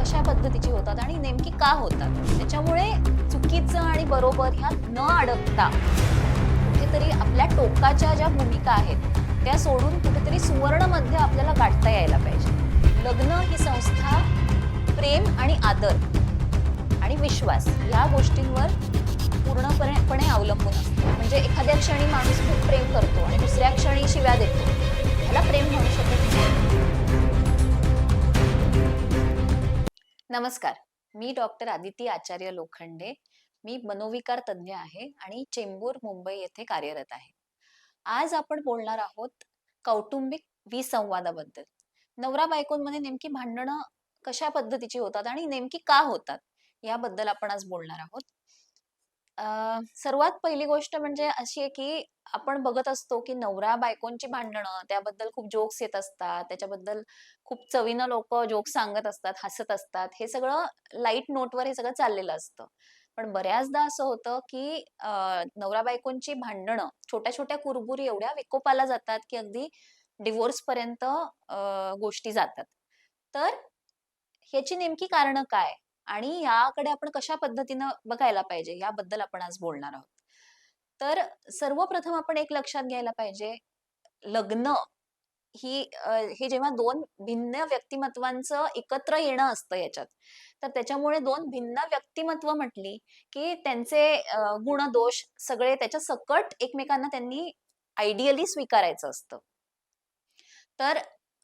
कशा पद्धतीची होतात आणि नेमकी का होतात. त्याच्यामुळे चुकीचं आणि बरोबर ह्या न अडकता कुठेतरी आपल्या टोकाच्या ज्या भूमिका आहेत त्या सोडून कुठेतरी सुवर्णमध्ये आपल्याला गाठता यायला पाहिजे. लग्न ही संस्था प्रेम आणि आदर आणि विश्वास या गोष्टींवर पूर्णपणे अवलंबून असतो. म्हणजे एखाद्या क्षणी माणूस खूप प्रेम करतो आणि दुसऱ्या क्षणी शिव्या देतो. ह्याला प्रेम म्हणू शकत नाही. नमस्कार. मी डॉक्टर आदिती आचार्य लोखंडे. मी मनोविकार तज्ज्ञ आहे आणि चेंबूर मुंबई येथे कार्यरत आहे. आज आपण बोलणार आहोत कौटुंबिक विसंवादाबद्दल. नवरा बायकोंमध्ये नेमकी भांडणं कशा पद्धतीची होतात आणि नेमकी का होतात याबद्दल आपण आज बोलणार आहोत. सर्वात पहिली गोष्ट म्हणजे अशी आहे की आपण बघत असतो की नवरा बायकोंची भांडणं त्याबद्दल खूप जोक्स येत असतात. त्याच्याबद्दल खूप चवीनं लोक जोक्स सांगत असतात हसत असतात. हे सगळं लाइट नोटवर हे सगळं चाललेलं असतं. पण बऱ्याचदा असं होतं की नवरा बायकोंची भांडणं छोट्या छोट्या कुरबुरी एवढ्या विकोपाला जातात की अगदी डिवोर्स पर्यंत गोष्टी जातात. तर ह्याची नेमकी कारणं काय? आणि याकडे आपण कशा पद्धतीनं बघायला पाहिजे? याबद्दल आपण आज बोलणार आहोत. तर सर्वप्रथम आपण एक लक्षात घ्यायला पाहिजे लग्न ही हे जेव्हा दोन भिन्न व्यक्तिमत्वांचं एकत्र येणं असतं याच्यात तर त्याच्यामुळे दोन भिन्न व्यक्तिमत्व म्हटली की त्यांचे गुण दोष सगळे त्याच्या सकट एकमेकांना त्यांनी आयडियली स्वीकारायचं असतं. तर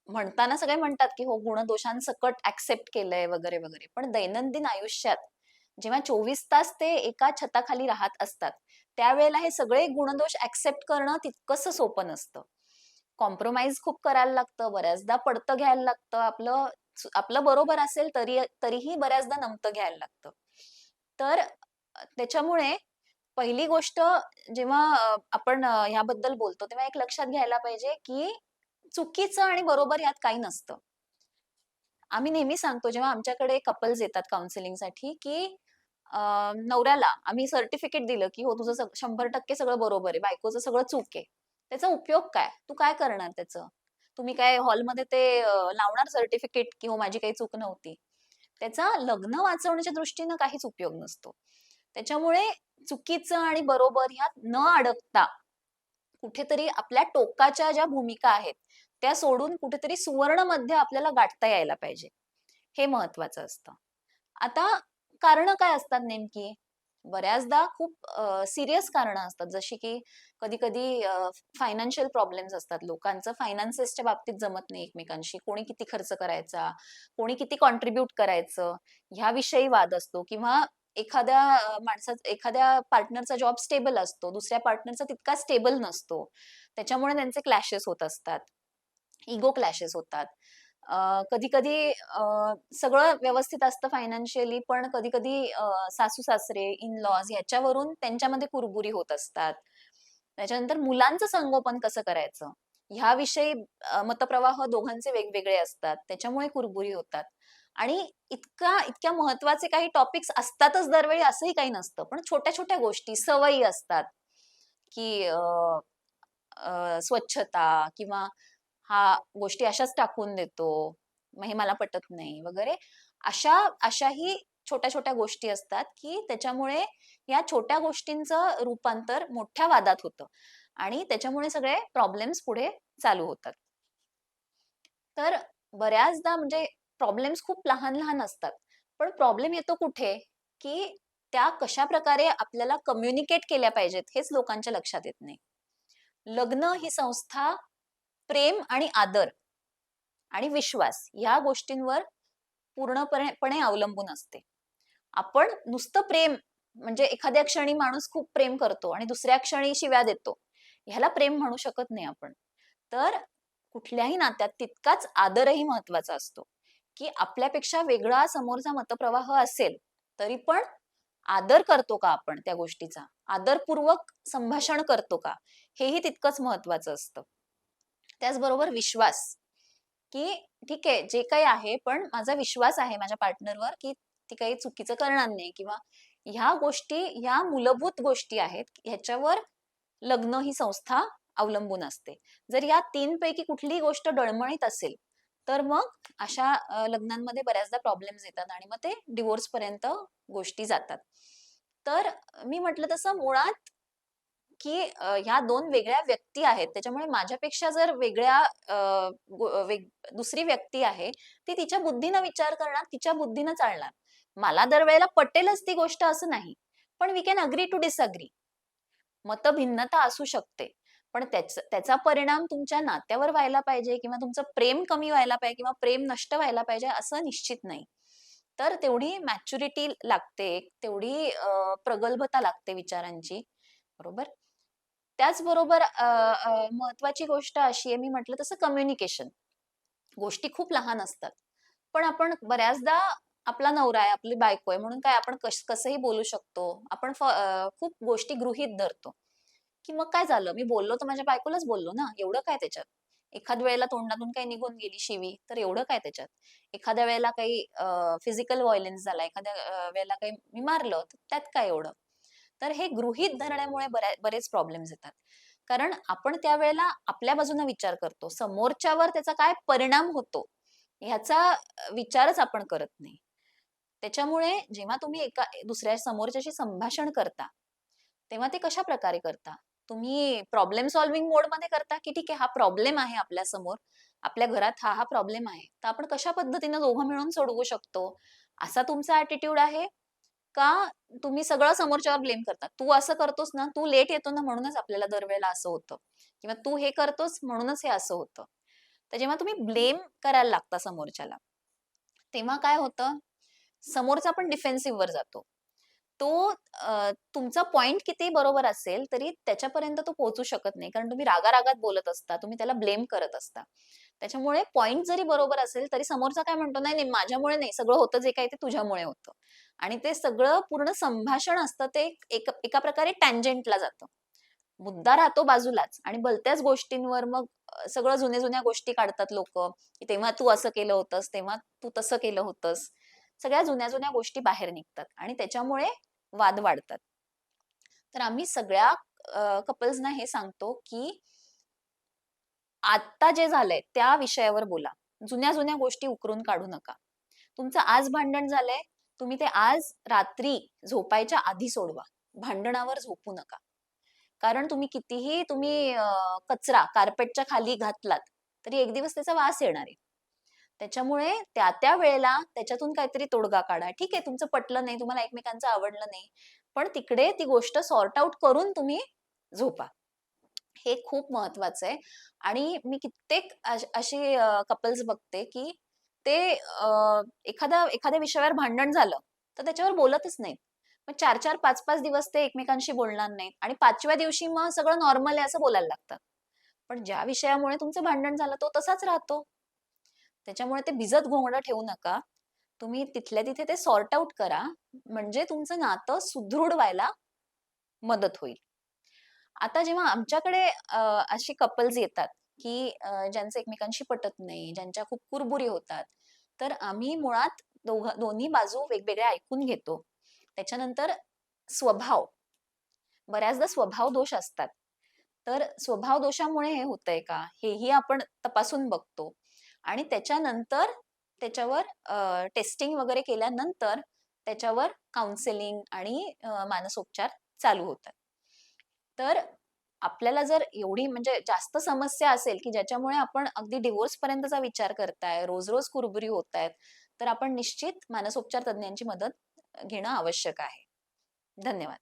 म्हणताना सगळे म्हणतात की हो गुणदोषांसकट ऍक्सेप्ट केलंय वगैरे वगैरे. पण दैनंदिन आयुष्यात जेव्हा चोवीस तास ते एका छताखाली राहत असतात त्यावेळेला हे सगळे गुणदोष ऍक्सेप्ट करणं तितकंसं सोपं नसतं. कॉम्प्रोमाइज खूप करायला लागतं बऱ्याचदा पडतं घ्यायला लागतं आपलं आपलं बरोबर असेल तरी तरीही बऱ्याचदा नमतं घ्यायला लागतं. तर त्याच्यामुळे पहिली गोष्ट जेव्हा आपण ह्याबद्दल बोलतो तेव्हा एक लक्षात घ्यायला पाहिजे की चुकीचं आणि बरोबर यात काही नसतं. आम्ही नेहमी सांगतो जेव्हा आमच्याकडे कपल्स येतात काउन्सिलिंगसाठी की नवऱ्याला आम्ही सर्टिफिकेट दिलं की हो तुझं शंभर टक्के सगळं बरोबर आहे बायकोचं सगळं चूक आहे. त्याचा उपयोग काय? तू काय करणार त्याचं? तुम्ही काय हॉलमध्ये ते लावणार सर्टिफिकेट की हो माझी काही चूक नव्हती? त्याचा लग्न वाचवण्याच्या दृष्टीनं काहीच उपयोग नसतो. त्याच्यामुळे चुकीचं आणि बरोबर ह्यात न अडकता कुठेतरी आपल्या टोकाच्या ज्या भूमिका आहेत त्या सोडून कुठेतरी सुवर्णमध्ये आपल्याला गाठता यायला पाहिजे. हे महत्वाचं असतं. आता कारण काय असतात नेमकी? बऱ्याचदा खूप सिरियस कारण असतात. जशी की कधी कधी फायनान्शियल प्रॉब्लेम्स असतात. लोकांचं फायनान्सेसच्या बाबतीत जमत नाही एकमेकांशी. कोणी किती खर्च करायचा? कोणी किती कॉन्ट्रीब्युट करायचं? ह्याविषयी वाद असतो. किंवा एखाद्या माणसाचा एखाद्या पार्टनरचा जॉब स्टेबल असतो. दुसऱ्या पार्टनरचा तितका स्टेबल नसतो. त्याच्यामुळे त्यांचे क्लॅशेस होत असतात. इगो क्लॅशेस होतात. कधी कधी सगळं व्यवस्थित असतं फायनान्शियली पण कधी कधी सासू सासरे इन लॉज ह्याच्यावरून त्यांच्यामध्ये कुरबुरी होत असतात. त्याच्यानंतर मुलांचं संगोपन कसं करायचं? ह्याविषयी मतप्रवाह दोघांचे वेगवेगळे असतात. त्याच्यामुळे कुरबुरी होतात. आणि इतका इतक्या महत्त्वाचे काही टॉपिक्स असतातच दरवेळी असंही काही नसतं. पण छोट्या छोट्या गोष्टी सवयी असतात. की स्वच्छता किंवा हा गोष्टी अशाच टाकून देतो मग हे मला पटत नाही वगैरे. अशा अशाही छोट्या छोट्या गोष्टी असतात की त्याच्यामुळे या छोट्या गोष्टींचं रूपांतर मोठ्या वादात होतं आणि त्याच्यामुळे सगळे प्रॉब्लेम्स पुढे चालू होतात. तर बऱ्याचदा म्हणजे प्रॉब्लेम्स खूप लहान लहान असतात पण प्रॉब्लेम येतो कुठे? की त्या कशा प्रकारे आपल्याला कम्युनिकेट केल्या पाहिजेत हेच लोकांच्या लक्षात येत नाही. लग्न ही संस्था प्रेम आणि आदर आणि विश्वास ह्या गोष्टींवर पूर्णपणे अवलंबून असते. आपण नुसतं प्रेम म्हणजे एखाद्या क्षणी माणूस खूप प्रेम करतो आणि दुसऱ्या क्षणी शिव्या देतो ह्याला प्रेम म्हणू शकत नाही आपण. तर कुठल्याही नात्यात तितकाच आदरही महत्त्वाचा असतो की आपल्यापेक्षा वेगळा समोरचा मतप्रवाह असेल तरी पण आदर करतो का आपण त्या गोष्टीचा? आदरपूर्वक संभाषण करतो का? हेही तितकंच महत्वाचं असतं. त्याचबरोबर विश्वास. की ठीक आहे जे काही आहे पण माझा विश्वास आहे माझ्या पार्टनरवर की ती काही चुकीचं करणार नाही किंवा ह्या गोष्टी ह्या मूलभूत गोष्टी आहेत ह्याच्यावर लग्न ही संस्था अवलंबून असते. जर या तीन पैकी कुठलीही गोष्ट डळमळीत असेल तर मग अशा लग्नांमध्ये बऱ्याचदा प्रॉब्लेम्स येतात आणि मग ते डिवोर्स पर्यंत गोष्टी जातात. तर मी म्हटलं तसं मुळात की ह्या दोन वेगळ्या व्यक्ती आहेत. त्याच्यामुळे माझ्यापेक्षा जर वेगळ्या वेग- दुसरी व्यक्ती आहे ती तिच्या बुद्धीनं विचार करणार तिच्या बुद्धीनं चालणार. मला दरवेळेला पटेलच ती गोष्ट असं नाही. पण we can agree to disagree मतभिन्नता असू शकते. पण त्याचा त्याचा परिणाम तुमच्या नात्यावर व्हायला पाहिजे किंवा तुमचं प्रेम कमी व्हायला पाहिजे किंवा प्रेम नष्ट व्हायला पाहिजे असं निश्चित नाही. तर तेवढी मॅच्युरिटी लागते तेवढी प्रगल्भता लागते विचारांची. बरोबर? त्याचबरोबर महत्वाची गोष्ट अशी आहे मी म्हटलं तसं कम्युनिकेशन गोष्टी खूप लहान असतात. पण आपण बऱ्याचदा आपला नवरा आहे आपली बायको आहे म्हणून काय आपण कस कसंही बोलू शकतो. आपण खूप गोष्टी गृहीत धरतो. की मग काय झालं? मी बोललो तर माझ्या बायकोलाच बोललो ना? एवढं काय त्याच्यात? एखाद वेळेला तोंडातून काही निघून गेली शिवी तर एवढं काय त्याच्यात? एखाद्या वेळेला काही फिजिकल व्हायलेन्स झाला एखाद्या वेळेला काही मी मारलं तर त्यात काय एवढं? तर हे गृहीत धरण्यामुळे बऱ्या बरेच प्रॉब्लेम्स येतात. कारण आपण त्यावेळेला आपल्या बाजूने विचार करतो समोरच्यावर त्याचा काय परिणाम होतो ह्याचा विचारच आपण करत नाही. त्याच्यामुळे जेव्हा तुम्ही एका दुसऱ्या समोरच्याशी संभाषण करता तेव्हा ते कशा प्रकारे करता? तुम्ही प्रॉब्लेम सॉल्व्हिंग मोडमध्ये करता की ठीक आहे हा प्रॉब्लेम आहे आपल्यासमोर आपल्या घरात हा हा प्रॉब्लेम आहे तर आपण कशा पद्धतीने दोघं मिळून सोडवू शकतो? असा तुमचा ऍटिट्यूड आहे? का तुम्ही सगळं समोरच्यावर ब्लेम करता? तू असं करतोस ना तू लेट येतो ना म्हणूनच आपल्याला दरवेळेला असं होतं. किंवा तू हे करतोस म्हणूनच हे असं होतं. तर जेव्हा तुम्ही ब्लेम करायला लागता समोरच्याला तेव्हा काय होतं? समोरचा पण डिफेन्सिव्ह वर जातो. तो अ, तुमचा पॉइंट किती बरोबर असेल तरी त्याच्यापर्यंत तो पोहोचू शकत नाही. कारण तुम्ही रागारागात बोलत असता तुम्ही त्याला ब्लेम करत असता. त्याच्यामुळे पॉइंट जरी बरोबर असेल तरी समोरचा काय म्हणतो नाही नाही माझ्यामुळे नाही सगळं होतं जे काही ते तुझ्यामुळे होतं. आणि ते सगळं पूर्ण संभाषण असतं ते एक- एका प्रकारे टँजेंटला जातं. मुद्दा राहतो बाजूलाच आणि भलत्याच गोष्टींवर मग अ, सगळं जुन्या जुन्या गोष्टी काढतात लोक की तेव्हा तू असं केलं होतंस तेव्हा तू तसं केलं होतंस. सगळ्या जुन्या जुन्या गोष्टी बाहेर निघतात आणि त्याच्यामुळे वाद वाढतात. तर आम्ही सगळ्या कपल्सना हे सांगतो की आता जे झालंय त्या विषयावर बोला. जुन्या जुन्या गोष्टी उकरून काढू नका. तुमचं आज भांडण झालंय तुम्ही ते आज रात्री झोपायच्या आधी सोडवा. भांडणावर झोपू नका. कारण तुम्ही कितीही तुम्ही कचरा कार्पेटच्या खाली घातलात तरी एक दिवस त्याचा वास येणार आहे. त्याच्यामुळे त्या त्या वेळेला त्याच्यातून काहीतरी तोडगा काढा. ठीक आहे तुमचं पटलं नाही तुम्हाला एकमेकांचं आवडलं नाही पण तिकडे ती गोष्ट सॉर्ट आउट करून तुम्ही झोपा. हे खूप महत्वाचं आहे. आणि मी कित्येक अशी कपल्स बघते की ते एखादा एखाद्या एखाद्या विषयावर भांडण झालं तर त्याच्यावर बोलतच नाहीत. मग चार चार पाच पाच दिवस ते एकमेकांशी बोलणार नाहीत आणि पाचव्या दिवशी मग सगळं नॉर्मल आहे असं बोलायला लागतात पण ज्या विषयामुळे तुमचं भांडण झालं तो तसाच राहतो. त्याच्यामुळे ते भिजत घोंगडं ठेवू नका. तुम्ही तिथल्या तिथे ते सॉर्ट आउट करा. म्हणजे तुमचं नातं सुदृढ व्हायला मदत होईल. आता जेव्हा आमच्याकडे अशी कपल्स येतात की ज्यांचं एकमेकांशी पटत नाही ज्यांच्या खूप कुरबुरी होतात तर आम्ही मुळात दोघ दोन्ही बाजू वेगवेगळ्या ऐकून घेतो. त्याच्यानंतर स्वभाव. बऱ्याचदा स्वभाव दोष असतात. तर स्वभाव दोषामुळे हे होतंय का? हेही आपण तपासून बघतो. आणि त्याच्यानंतर त्याच्यावर टेस्टिंग वगैरे केल्यानंतर त्याच्यावर काउन्सिलिंग आणि मानसोपचार चालू होतात. तर आपल्याला जर एवढी म्हणजे जास्त समस्या असेल की ज्याच्यामुळे आपण अगदी डिवोर्स पर्यंतचा विचार करताय रोज रोज कुरबुरी होत आहेत तर आपण निश्चित मानसोपचार तज्ज्ञांची मदत घेणं आवश्यक आहे. धन्यवाद.